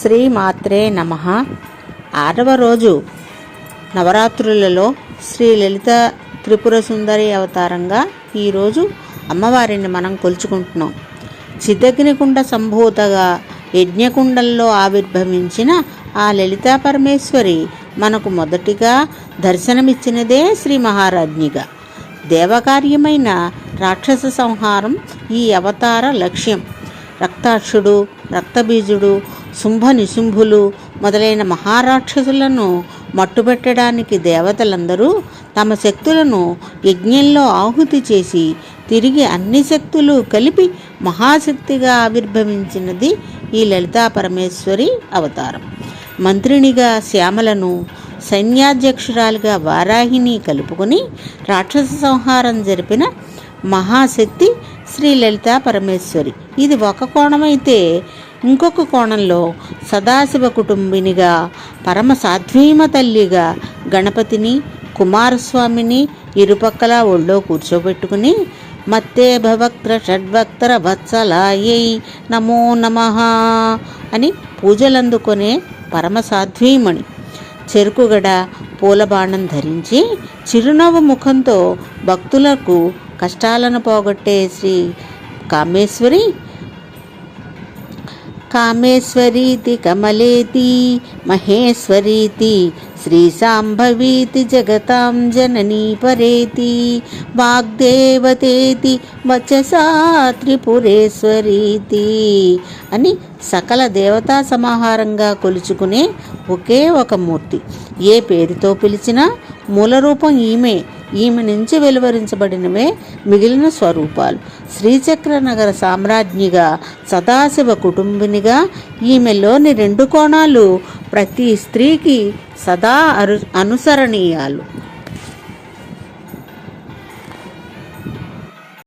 శ్రీమాత్రే నమ. ఆరవ రోజు నవరాత్రులలో శ్రీ లలిత త్రిపుర సుందరి అవతారంగా ఈరోజు అమ్మవారిని మనం కొలుచుకుంటున్నాం. చిదగ్నికుండ సంభూతగా యజ్ఞకుండల్లో ఆవిర్భవించిన ఆ లలితా పరమేశ్వరి మనకు మొదటిగా దర్శనమిచ్చినదే శ్రీ మహారాజ్ఞిగా. దేవకార్యమైన రాక్షస సంహారం ఈ అవతార లక్ష్యం. రక్తాక్షుడు రక్తబీజుడు శుంభ నిశుంభులు మొదలైన మహారాక్షసులను మట్టుబెట్టడానికి దేవతలందరూ తమ శక్తులను యజ్ఞంలో ఆహుతి చేసి తిరిగి అన్ని శక్తులు కలిపి మహాశక్తిగా ఆవిర్భవించినది ఈ లలితా పరమేశ్వరి అవతారం. మంత్రినిగా శ్యామలను సైన్యాధ్యక్షురాలుగా వారాహిని కలుపుకొని రాక్షస సంహారం జరిపిన మహాశక్తి శ్రీ లలితా పరమేశ్వరి. ఇది ఒక కోణమైతే ఇంకొక కోణంలో సదాశివ కుటుంబినిగా పరమ సాధ్వీమ తల్లిగా గణపతిని కుమారస్వామిని ఇరుపక్కల ఒళ్ళో కూర్చోబెట్టుకుని మత్తే భవక్త్ర షడ్వక్త్ర వత్సలాయై నమో నమ అని పూజలందుకునే పరమ సాధ్వీమణి. చెరుకుగడ పూలబాణం ధరించి చిరునవ్వు ముఖంతో భక్తులకు కష్టాలను పోగొట్టే శ్రీ కామేశ్వరి కామేశ్వరీతి కమలేతి మహేశ్వరీతి శ్రీ సాంభవీతి జగతాం జననీ పరేతి వాగ్దేవతేతి వచసా త్రిపురేశ్వరీతి అని సకల దేవతా సమాహారంగా కొలుచుకునే ఒకే ఒక మూర్తి. ఏ పేరుతో పిలిచినా మూల రూపం ఈమె. ఈమె నుంచి వెలువరించబడినవే మిగిలిన స్వరూపాలు. శ్రీచక్ర నగర సామ్రాజ్ఞిగా సదాశివ కుటుంబినిగా ఈమెలోని రెండు కోణాలు ప్రతి స్త్రీకి సదా అరు అనుసరణీయాలు.